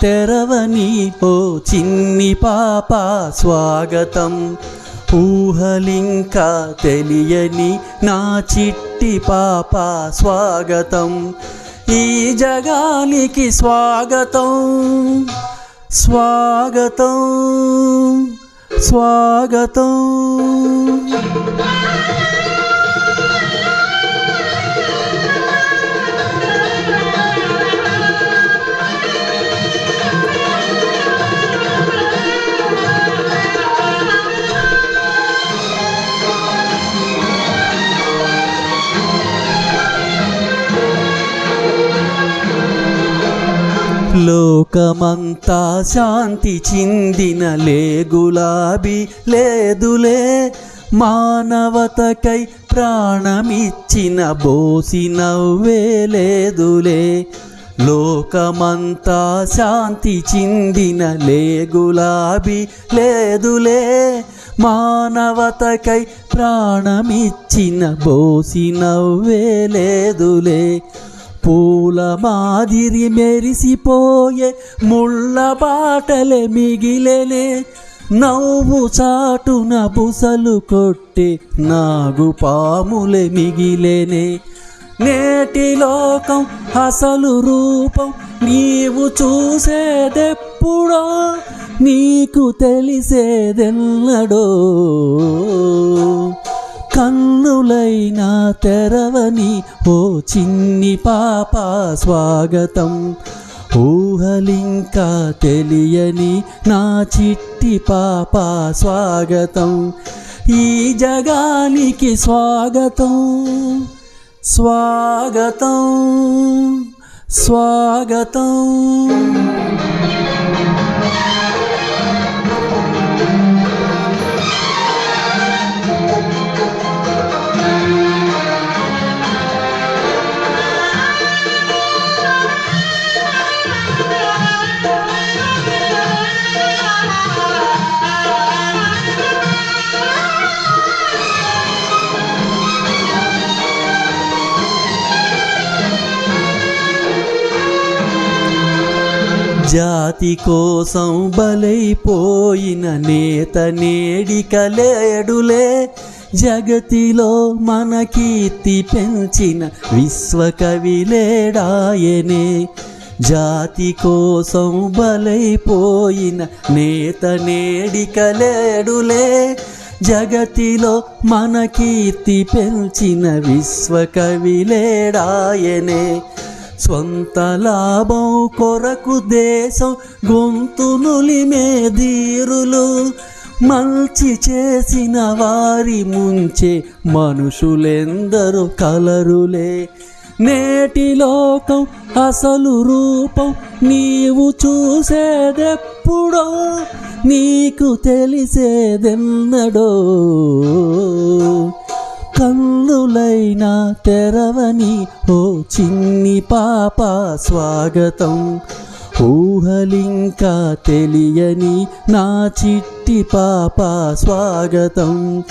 తెరవని ఓ చిన్ని పాప స్వాగతం. ఊహలింకా తెలియని నా చిట్టి పాప స్వాగతం. ఈ జగానికి స్వాగతం. స్వాగతం. స్వాగతం. లోకమంతా శాంతి చిందిన లే గులాబీ లేదులే మానవతకై ప్రాణమిచ్చిన బోసి నవ్వే లేదులే. లోకమంతా శాంతి చిందిన లే గులాబీ లేదులే మానవతకై ప్రాణమిచ్చిన బోసి నవ్వే లేదులే. పూల మాదిరి మెరిసిపోయే ముళ్ళ బాటలే మిగిలేనే నవ్వు చాటున బుసలు కొట్టి నాగు పాములే మిగిలేనే. నేటి లోకం అసలు రూపం నీవు చూసేదెప్పుడో నీకు తెలిసేదెన్నడో. కన్నులైనా తెరవని ఓ చిన్ని పాప స్వాగతం. ఊహలింకా తెలియని నా చిట్టి పాప స్వాగతం. ఈ జగానికి స్వాగతం. స్వాగతం. స్వాగతం. జాతి కోసం బలైపోయిన నేత నేడికలేడులే జగతిలో మన కీర్తి పెంచిన విశ్వకవిలేడాయనే జాతి కోసం బలైపోయిన నేత నేడికలేడులే జగతిలో మన కీర్తి పెంచిన విశ్వకవిలేడాయనే స్వంత లాభం కొరకు దేశం గొంతునులిమే ధీరులు. మంచి చేసిన వారి ముంచే మనుషులెందరూ కలరులే. నేటి లోకం అసలు రూపం నీవు చూసేదెప్పుడో నీకు తెలిసేదెన్నడో. కన్నులైనా తెరవని ఓ చిన్ని పాప స్వాగతం. ఊహలింకా తెలియని నా చిట్టి పాప స్వాగతం.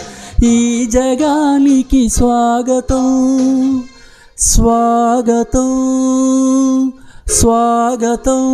ఈ జగానికి స్వాగతం. స్వాగతం. స్వాగతం.